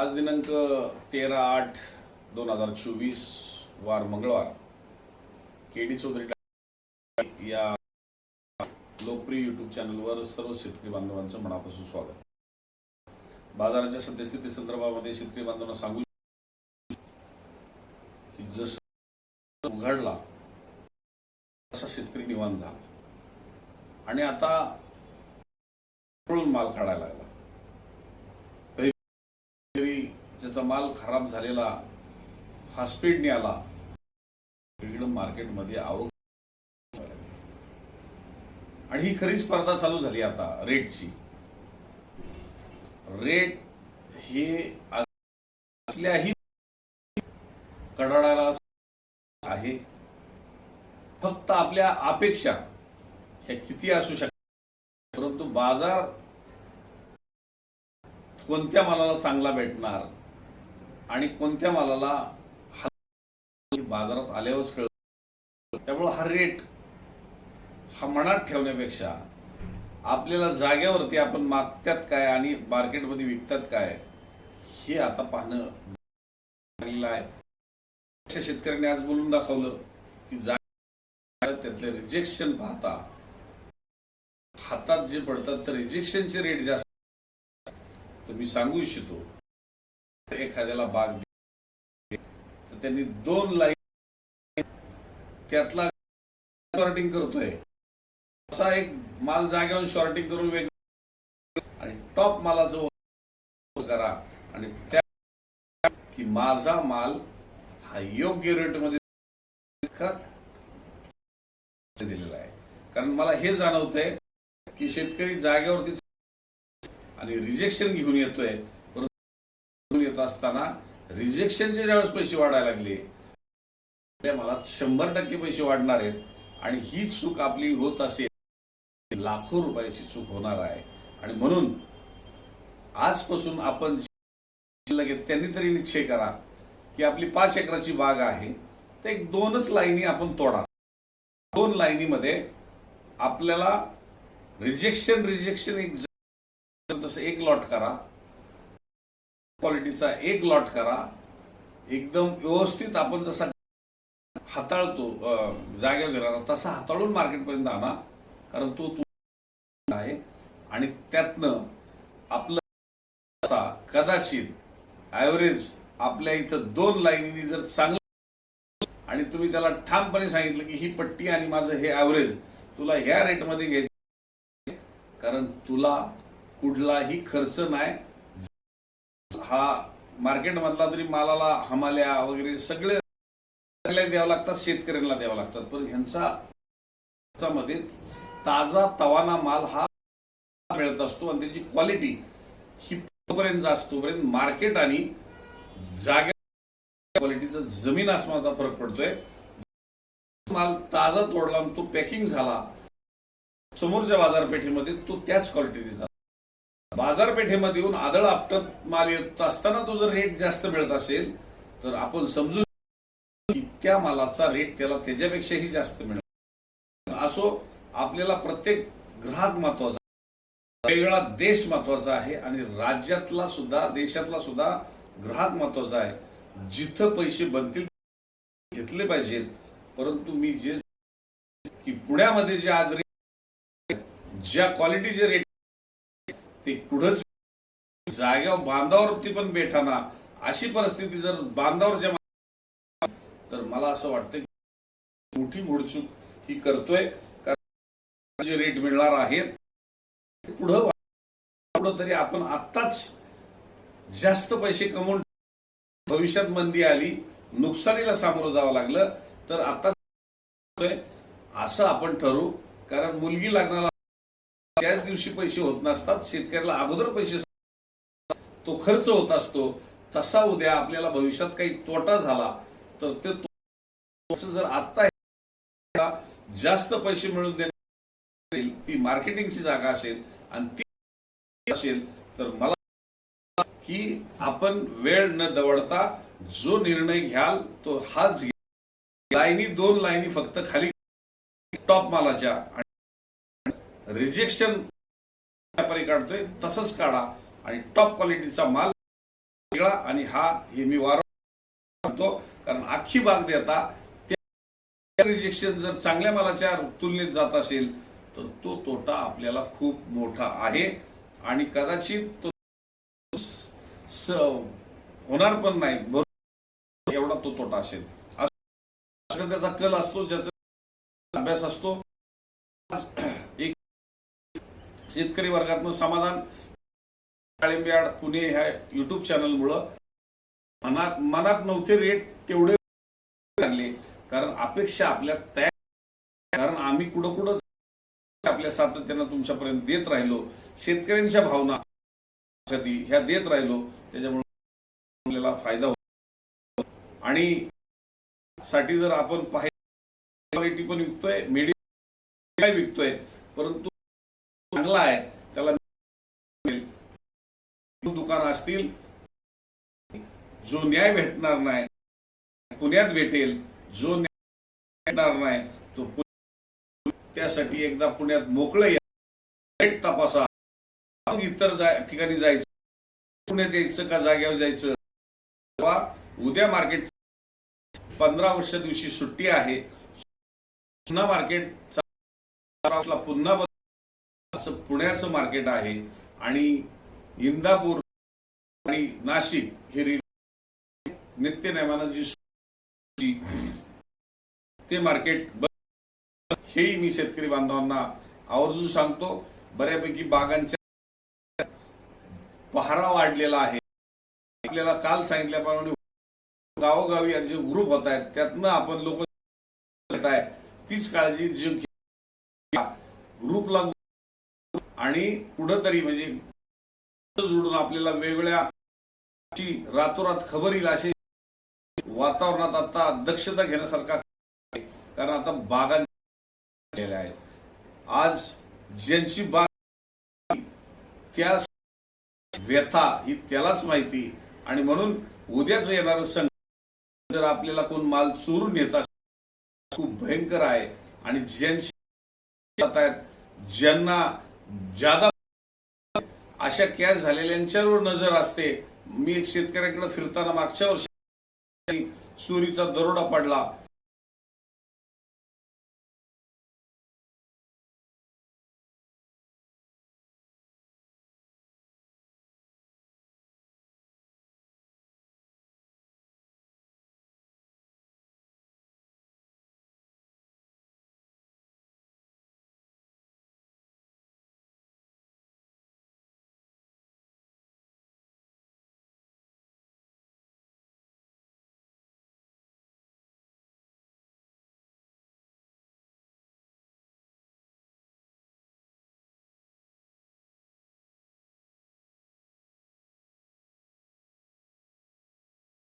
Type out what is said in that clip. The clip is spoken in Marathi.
आज दिनांक तेरा आठ दोन हजार चोवीस वार मंगळवार. के डी चौधरी या लोकप्रिय युट्यूब चॅनलवर सर्व शेतकरी बांधवांचं मनापासून स्वागत. बाजाराच्या सद्यस्थिती संदर्भामध्ये शेतकरी बांधवांना सांगू की जसं उघडला तसा शेतकरी निवांत झाला. आणि आता माल काढायला लागला. ज्याचा माल खराब झालेला हा स्पीडने आला इकडं मार्केटमध्ये आवक आणि ही खरी स्पर्धा चालू झाली आता रेटची रेट हे असल्याही कडाडाला आहे. फक्त आपल्या अपेक्षा ह्या किती असू शकतात परंतु बाजार कोणत्या मालाला चांगला भेटणार आणि कोणत्या मालाला बाजारात आल्यावरच कळत त्यामुळं हा रेट हा मनात ठेवण्यापेक्षा आपल्याला जाग्यावरती आपण मागतात काय आणि मार्केटमध्ये विकतात काय हे आता पाहणं आहे. शेतकऱ्यांनी आज बोलून दाखवलं की जागा त्यातले रिजेक्शन पाहता हातात जे पडतात तर रिजेक्शनचे रेट जास्त तर मी सांगू इच्छितो एखाद्याला बाग तर त्यांनी दोन लाईन त्यातला शॉर्टिंग करतोय. असा एक माल जागेवर शॉर्टिंग करून वेग आणि टॉप मालाचं करा. आणि त्या की माझा माल हा योग्य रेटमध्ये दिलेला आहे. कारण मला हे जाणवतंय की शेतकरी जागेवरती आणि रिजेक्शन घेऊन येतोय. परंतु येत असताना रिजेक्शनचे ज्यावेळेस पैसे वाढायला लागले त्या मला शंभर टक्के पैसे वाढणार आहेत. आणि ही चूक आपली होत असेल लाखो रुपयाची चूक होणार आहे. आणि म्हणून आजपासून आपण लगेच त्यांनी तरी निश्चय करा की आपली पाच एकराची बाग आहे तर एक दोनच लाईनी आपण तोडा दोन लाईनीमध्ये आपल्याला रिजेक्शन रिजेक्शन एक तसं एक लॉट करा. क्वालिटीचा एक लॉट करा. एकदम व्यवस्थित आपण जसा हाताळतो जागे जागेवर घेणार तसा हाताळून मार्केटपर्यंत आणा. कारण तो तू आहे. आणि त्यातनं आपलं कदाचित ॲव्हरेज आपल्या इथं दोन लाईनी जर चांगलं आणि तुम्ही त्याला ठामपणे सांगितलं की ही पट्टी आणि माझं हे ॲव्हरेज तुला ह्या रेटमध्ये घ्यायचं कारण तुला कुठलाही खर्च नाही. हा मार्केटमधला तरी मालाला हमाल्या वगैरे सगळे सगळे द्यावं लागतात शेतकऱ्यांना द्यावं लागतात. पण ह्यांचा मध्ये ताजा तवाना माल हा मिळत असतो आणि त्याची क्वालिटी ही पर्यंत असतो तोपर्यंत मार्केट आणि जागे क्वालिटीचा जमीन आसमाचा फरक पडतोय. माल ताजा तोडला आणि तो पॅकिंग झाला. समोरच्या बाजारपेठेमध्ये तो त्याच क्वालिटीचा बाजारपेठेमध्ये येऊन आदळ आपटत माल येत असताना तो जर रेट जास्त मिळत असेल तर आपण समजून की त्या मालाचा रेट त्याला त्याच्यापेक्षाही जास्त मिळत असो आपल्याला प्रत्येक ग्राहक महत्त्वाचा वेगळा देश महत्त्वाचा आहे आणि राज्यातला सुद्धा देशातला सुद्धा ग्राहक महत्त्वाचा आहे. जिथं पैसे बनतील घेतले पाहिजेत. परंतु मी जे की पुण्यामध्ये जे आज रेट ज्या क्वालिटीचे रेट ते कुठंच जाग्यावर बांधावरती पण बेठाना. अशी परिस्थिती जर बांधावर जेव्हा तर मला असं वाटतं की मोठी मोडचूक ही करतोय. कारण जे रेट मिळणार आहेत पुढं पुढं तरी आपण आत्ताच जास्त पैसे कमवून भविष्यात मंदी आली नुकसानीला सामोरं जावं लागलं तर आता असं आपण ठरवू. कारण मुलगी लग्नाला त्याच दिवशी पैसे होत नसतात शेतकऱ्याला अगोदर पैसे तो खर्च होत असतो तसा उद्या आपल्याला भविष्यात काही तोटा झाला तर ते तो- जर आत्ता जास्त पैसे मिळून देण्यात ती मार्केटिंगची जागा असेल आणि ती असेल तर मला की आपण वेळ न दवडता जो निर्णय घ्याल तो हाच घ्या. लाईनी दोन लाईनी फक्त खाली टॉप मालाच्या रिजेक्शन व्यापारी काढतोय तसंच काढा. आणि टॉप क्वालिटीचा माल वेगळा आणि हा हे मी वारंवार कारण अख्खी बाग देता त्या रिजेक्शन जर चांगल्या मालाच्या तुलनेत जात असेल तर तो तोटा आपल्याला खूप मोठा आहे. आणि कदाचित तो स- होणार पण नाही. बरोबर एवढा तो तोटा असेल. त्याचा कल असतो ज्याचा अभ्यास असतो. शेतकरी वर्गातनं समाधान. काळिंब्याड पुणे ह्या युट्यूब चॅनलमुळं मनात मनात नव्हते रेट तेवढे लागले. कारण अपेक्षा आपल्या तयार कारण आम्ही कुठं कुठं आपल्या सातत्यानं तुमच्यापर्यंत देत राहिलो. शेतकऱ्यांच्या भावना कधी ह्या देत राहिलो. त्याच्यामुळे आपल्याला फायदा होतो. आणि साठी जर आपण पाहिजे क्वालिटी पण विकतोय मेडिसिन विकतोय. परंतु चांगला आहे त्याला दुकान असतील जो न्याय भेटणार नाही पुण्यात भेटेल जो न्याय भेटणार नाही तो त्यासाठी एकदा पुण्यात मोकळं या. तपासा. इतर ठिकाणी जायचं. पुण्यात यायचं का जाग्यावर जायचं? उद्या मार्केट पंधरा वर्ष दिवशी सुट्टी आहे. पुन्हा मार्केट पुन्हा असं पुण्याचं मार्केट आहे आणि इंदापूर आणि नाशिक हे नित्यनेमानं जी ते मार्केट हेही मी शेतकरी बांधवांना आवर्जून सांगतो बऱ्यापैकी बागांच्या पहारा वाढलेला आहे. आपल्याला काल सांगितल्याप्रमाणे गावोगावी जे ग्रुप होत आहेत त्यातनं आपण लोक तीच काळजी जी ग्रुपला आणि कुठंतरी म्हणजे जोडून आपल्याला वेगवेगळ्या रातोरात खबर येईल अशी वातावरणात आता दक्षता घेण्यासारखा कारण आता बागा आहेत. आज ज्यांची बाग त्या व्यथा ही त्यालाच माहिती आणि म्हणून उद्याच येणारं संकट जर आपल्याला कोण माल चोरून येत खूप भयंकर आहे. आणि ज्यांची आहेत ज्यांना ज्यादा अशा कॅश झालेल्यांच्यावर नजर असते. मी एक शेतकऱ्याकडे फिरताना मागच्या वर्षी चोरीचा दरोडा पडला.